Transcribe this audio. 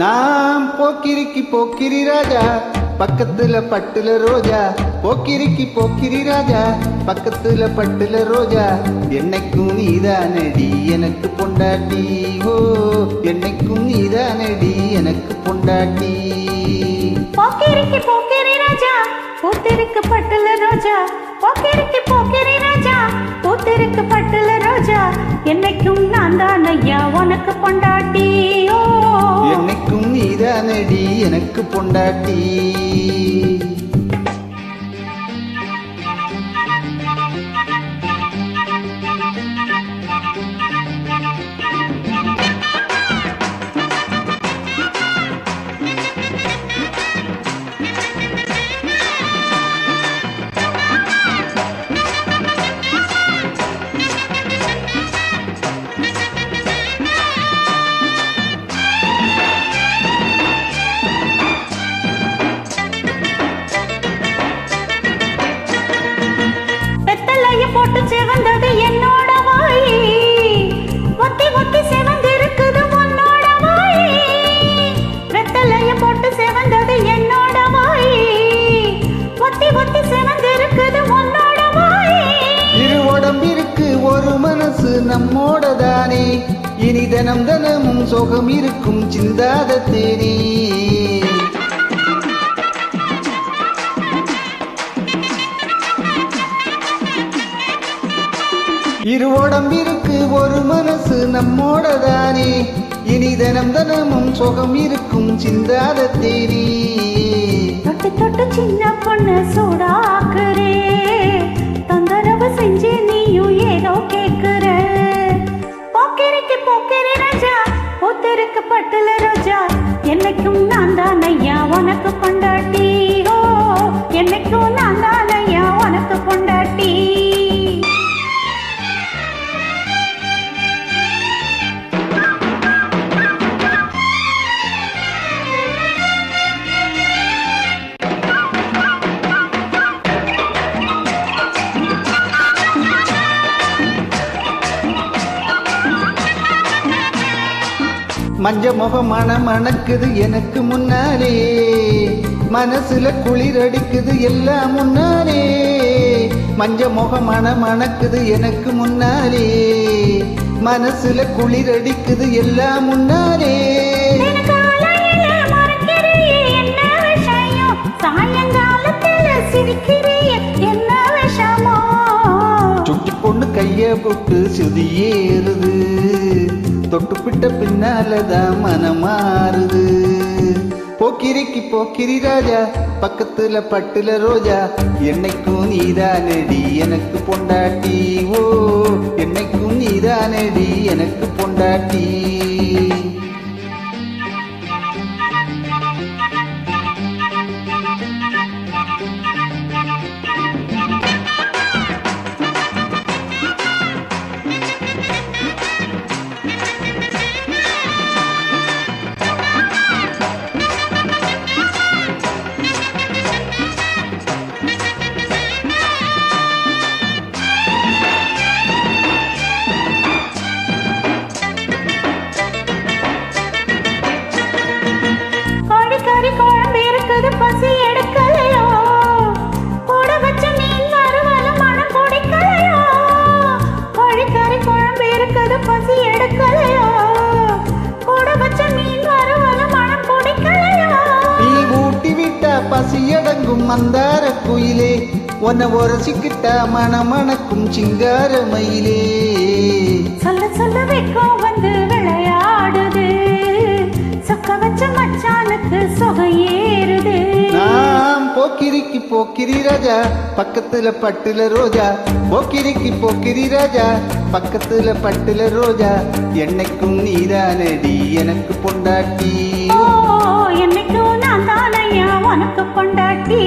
நாம் போக்கிரிக்கு போக்கிரி ராஜா பக்கத்துல பட்டுல ரோஜா. போக்கிரிக்கு போக்கிரி ராஜா பக்கத்துல பட்டுல ரோஜா. என்னைக்கும் நீதானடி எனக்கு பொண்டாட்டி. ஓ என்னைக்கும் நீதானடி எனக்கு பொண்டாட்டி. போக்கிரிக்கு போக்கிரி ராஜா பூத்திருக்கு பட்டுல ரோஜா. போக்கிரிக்கு போக்கிரி ராஜா பூத்திருக்கு பட்டுல ரோஜா. என்னைக்கும் நான் தான் ஐயா உனக்கு பொண்டாட்டி. நீதானடி எனக்கு பொண்டாட்டி. நம்மோட தானே இனி தினம் தினமும் சுகம் இருக்கும் சிந்தாத தேனே. இரு உடம்பிற்கு ஒரு மனசு நம்மோட தானே இனி தினம் தினமும் சுகம் இருக்கும் சிந்தாத தேனே. தொட்டு தொட்டு பூத்திருக்கு பட்டுல ரோஜா என்னைக்கும் நான் தான் ஐயா. உனக்கு பொண்டாட்டி மஞ்ச முகம் மனம் மணக்குது எனக்கு முன்னாலே. மனசுல குளிர் அடிக்குது எல்லாம் முன்னாலே. மஞ்ச முகம் மனம் மணக்குது எனக்கு முன்னாலே மனசுல குளிர் அடிக்குது எல்லாம் முன்னாலே சுட்டி பொண்ணு கைய போட்டு சுதி ஏறுது தொட்டுப்பிட்ட பின்னாலதான் மனம் மாறுது போக்கிரிக்கு போக்கிரி ராஜா பக்கத்துல பட்டுல ரோஜா. என்னைக்கும் நீதானடி எனக்கு பொண்டாட்டி. ஓ என்னைக்கும் நீதானடி எனக்கு பொண்டாட்டி. பசியடங்கும் மந்தார குயிலே உன்னை உரசிக்கிட்ட மணமணக்கும் சிங்கார மயிலே. சொல்ல சொல்ல வெக்கம் வந்து விளையாடுது. சொக்க வச்ச மச்சானுக்கு சுகம் ஏறுது. நாம் போக்கிரிக்கு போக்கிரி ராஜா பக்கத்துல பட்டுல ரோஜா. போக்கிரிக்கு போக்கிரி ராஜா பக்கத்துல பட்டுல ரோஜா. என்னைக்கும் நீதானடி எனக்கு பொண்டாட்டி. ஓ கொண்டாட்டி.